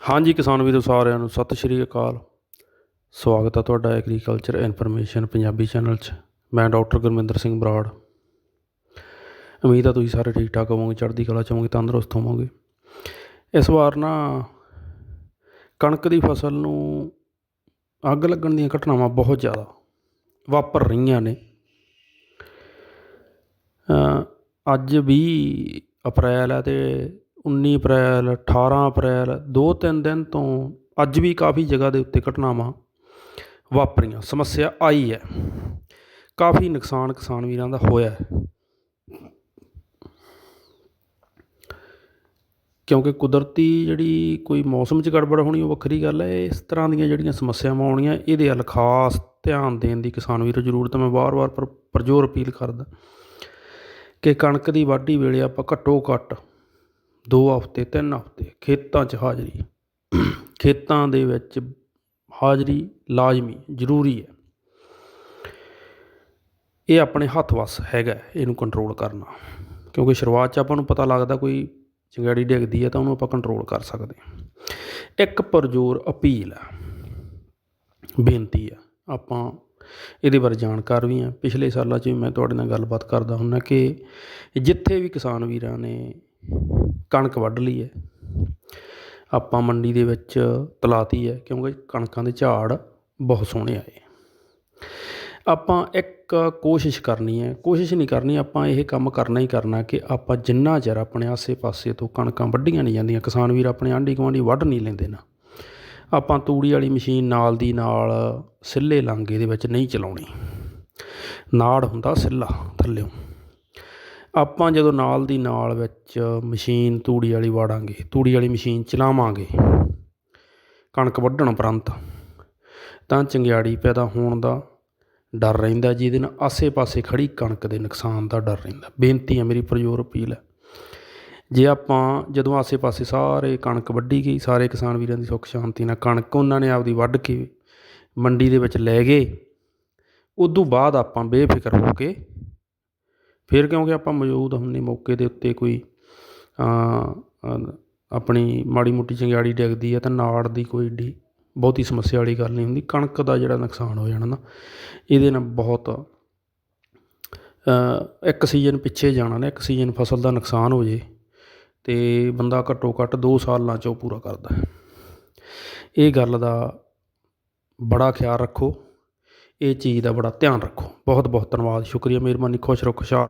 ਹਾਂਜੀ ਕਿਸਾਨ ਵੀਰੋ ਸਾਰਿਆਂ ਨੂੰ ਸਤਿ ਸ਼੍ਰੀ ਅਕਾਲ। ਸਵਾਗਤ ਹੈ ਤੁਹਾਡਾ ਐਗਰੀਕਲਚਰ ਇਨਫੋਰਮੇਸ਼ਨ ਪੰਜਾਬੀ ਚੈਨਲ 'ਚ। ਮੈਂ ਡਾਕਟਰ ਗੁਰਮਿੰਦਰ ਸਿੰਘ ਬਰਾੜ। ਉਮੀਦ ਹੈ ਤੁਸੀਂ ਸਾਰੇ ਠੀਕ ਠਾਕ ਹੋਵੋਗੇ, ਚੜ੍ਹਦੀ ਕਲਾ 'ਚ ਹੋਵੋਗੇ, ਤੰਦਰੁਸਤ ਹੋਵੋਗੇ। ਇਸ ਵਾਰ ਨਾ ਕਣਕ ਦੀ ਫਸਲ ਨੂੰ ਅੱਗ ਲੱਗਣ ਦੀਆਂ ਘਟਨਾਵਾਂ ਬਹੁਤ ਜ਼ਿਆਦਾ ਵਾਪਰ ਰਹੀਆਂ ਨੇ। ਅੱਜ 20 ਅਪ੍ਰੈਲ ਹੈ ਤੇ 19 ਅਪ੍ਰੈਲ 18 ਅਪ੍ਰੈਲ, ਦੋ ਤਿੰਨ ਦਿਨ ਤੋਂ ਅੱਜ ਵੀ ਕਾਫੀ ਜਗ੍ਹਾ ਦੇ ਉੱਤੇ ਘਟਨਾਵਾਂ ਵਾਪਰੀਆਂ। ਸਮੱਸਿਆ ਆਈ ਹੈ। ਕਾਫੀ ਨੁਕਸਾਨ ਕਿਸਾਨ ਵੀਰਾਂ ਦਾ ਹੋਇਆ ਕਿਉਂਕਿ ਕੁਦਰਤੀ ਜਿਹੜੀ ਕੋਈ ਮੌਸਮ 'ਚ ਗੜਬੜ ਹੋਣੀ, ਉਹ ਵੱਖਰੀ ਗੱਲ ਹੈ। ਇਸ ਤਰ੍ਹਾਂ ਦੀਆਂ ਜਿਹੜੀਆਂ ਸਮੱਸਿਆਵਾਂ ਆਉਣੀਆਂ, ਇਹਦੇ ਵੱਲ ਖਾਸ ਧਿਆਨ ਦੇਣ ਦੀ ਕਿਸਾਨ ਵੀਰੋ ਜ਼ਰੂਰਤ ਮੈਂ ਵਾਰ-ਵਾਰ ਪਰਜੋਰ ਅਪੀਲ ਕਰਦਾ ਕਿ ਕਣਕ ਦੀ ਵਾਢੀ ਵੇਲੇ ਆਪਾਂ ਘੱਟੋ ਘੱਟ ਦੋ ਹਫ਼ਤੇ, ਤਿੰਨ ਹਫ਼ਤੇ ਖੇਤਾਂ 'ਚ ਹਾਜ਼ਰੀ। ਖੇਤਾਂ ਦੇ ਵਿੱਚ ਹਾਜ਼ਰੀ ਲਾਜ਼ਮੀ, ਜ਼ਰੂਰੀ ਹੈ। ਇਹ ਆਪਣੇ ਹੱਥ ਵੱਸ ਹੈਗਾ ਇਹਨੂੰ ਕੰਟਰੋਲ ਕਰਨਾ। ਕਿਉਂਕਿ ਸ਼ੁਰੂਆਤ 'ਚ ਆਪਾਂ ਨੂੰ ਪਤਾ ਲੱਗਦਾ ਕੋਈ ਚੰਗਿਆੜੀ ਡਿੱਗਦੀ ਹੈ ਤਾਂ ਉਹਨੂੰ ਆਪਾਂ ਕੰਟਰੋਲ ਕਰ ਸਕਦੇ ਹਾਂ। ਇੱਕ ਪਰਜੋਰ ਅਪੀਲ ਆ ਬੇਨਤੀ ਆ ਆਪਾਂ ਇਹਦੇ ਬਾਰੇ ਜਾਣਕਾਰ ਵੀ ਹਾਂ। ਪਿਛਲੇ ਸਾਲਾਂ 'ਚ ਵੀ ਮੈਂ ਤੁਹਾਡੇ ਨਾਲ ਗੱਲਬਾਤ ਕਰਦਾ ਹੁੰਦਾ ਕਿ ਜਿੱਥੇ ਵੀ ਕਿਸਾਨ ਵੀਰਾਂ ਨੇ ਕਣਕ ਵੱਢ ਲਈ ਹੈ। ਆਪਾਂ ਮੰਡੀ ਦੇ ਵਿੱਚ ਤਲਾਤੀ ਹੈ ਕਿਉਂਕਿ ਕਣਕਾਂ ਦੇ ਝਾੜ ਬਹੁਤ ਸੋਹਣੇ ਆਏ। ਆਪਾਂ ਇੱਕ ਕੋਸ਼ਿਸ਼ ਕਰਨੀ ਹੈ, ਕੋਸ਼ਿਸ਼ ਨਹੀਂ ਕਰਨੀ, ਆਪਾਂ ਇਹ ਕੰਮ ਕਰਨਾ ਹੀ ਕਰਨਾ ਕਿ ਆਪਾਂ ਜਿੰਨਾ ਚਿਰ ਆਪਣੇ ਆਸੇ-ਪਾਸੇ ਤੋਂ ਕਣਕਾਂ ਵੱਢੀਆਂ ਨਹੀਂ ਜਾਂਦੀਆਂ, ਕਿਸਾਨ ਵੀਰ ਆਪਣੇ ਆਂਢੀ ਗੁਆਂਢੀ ਵੱਢ ਨਹੀਂ ਲੈਂਦੇ ਨਾ। ਆਪਾਂ ਤੂੜੀ ਵਾਲੀ ਮਸ਼ੀਨ ਨਾਲ ਦੀ ਨਾਲ ਸਿੱਲੇ ਲਾਂਗੇ ਦੇ ਵਿੱਚ ਨਹੀਂ ਚਲਾਉਣੀ। ਨਾੜ ਹੁੰਦਾ ਸਿੱਲਾ ਥੱਲਿਓਂ। ਆਪਾਂ ਜਦੋਂ ਨਾਲ ਦੀ ਨਾਲ ਵਿੱਚ ਮਸ਼ੀਨ ਤੂੜੀ ਵਾਲੀ ਵਾੜਾਂਗੇ, ਤੂੜੀ ਵਾਲੀ ਮਸ਼ੀਨ ਚਲਾਵਾਂਗੇ, ਕਣਕ ਵੱਢਣ ਉਪਰੰਤ, ਤਾਂ ਚੰਗਿਆੜੀ ਪੈਦਾ ਹੋਣ ਦਾ ਡਰ ਰਹਿੰਦਾ ਜਿਹਦੇ ਨਾਲ ਆਸੇ-ਪਾਸੇ ਖੜੀ ਕਣਕ ਦੇ ਨੁਕਸਾਨ ਦਾ ਡਰ ਰਹਿੰਦਾ ਬੇਨਤੀ ਹੈ ਮੇਰੀ ਪ੍ਰਜੋਰ ਅਪੀਲ ਹੈ, ਜੇ ਆਪਾਂ ਜਦੋਂ ਆਸੇ-ਪਾਸੇ ਸਾਰੇ ਕਣਕ ਵੱਢੀ ਗਈ, ਸਾਰੇ ਕਿਸਾਨ ਵੀਰਾਂ ਦੀ ਸੁੱਖ ਸ਼ਾਂਤੀ ਨਾਲ ਕਣਕ ਉਹਨਾਂ ਨੇ ਆਪਦੀ ਵੱਢ ਕੇ ਮੰਡੀ ਦੇ ਵਿੱਚ ਲੈ ਗਏ, ਉਦੋਂ ਬਾਅਦ ਆਪਾਂ ਬੇਫਿਕਰ ਹੋ ਕੇ ਫਿਰ ਕਿਉਂਕਿ ਆਪਾਂ ਮੌਜੂਦ ਹੁੰਦੇ ਮੌਕੇ ਦੇ ਉੱਤੇ ਕੋਈ ਆਪਣੀ ਮਾੜੀ ਮੋਟੀ ਚੰਗਿਆੜੀ ਡਿੱਗਦੀ ਹੈ ਤਾਂ ਨਾੜ ਦੀ ਕੋਈ ਏਡੀ ਬਹੁਤੀ ਸਮੱਸਿਆ ਵਾਲੀ ਗੱਲ ਨਹੀਂ ਹੁੰਦੀ, ਕਣਕ ਦਾ ਜਿਹੜਾ ਨੁਕਸਾਨ ਹੋ ਜਾਣਾ ਨਾ, ਇਹਦੇ ਨਾਲ ਬਹੁਤ ਇੱਕ ਸੀਜ਼ਨ ਪਿੱਛੇ ਜਾਣਾ ਨਾ, ਇੱਕ ਸੀਜ਼ਨ ਫਸਲ ਦਾ ਨੁਕਸਾਨ ਹੋ ਜੇ ਤੇ ਬੰਦਾ ਘੱਟੋ ਘੱਟ 2 ਸਾਲਾਂ 'ਚ ਉਹ ਪੂਰਾ ਕਰਦਾ। ਇਹ ਗੱਲ ਦਾ ਬੜਾ ਖਿਆਲ ਰੱਖੋ, ਇਹ ਚੀਜ਼ ਦਾ ਬੜਾ ਧਿਆਨ ਰੱਖੋ। ਬਹੁਤ ਬਹੁਤ ਧੰਨਵਾਦ, ਸ਼ੁਕਰੀਆ, ਮਿਹਰਬਾਨੀ, ਖੁਸ਼ ਰਹੋ, ਖੁਸ਼ਹਾਲ।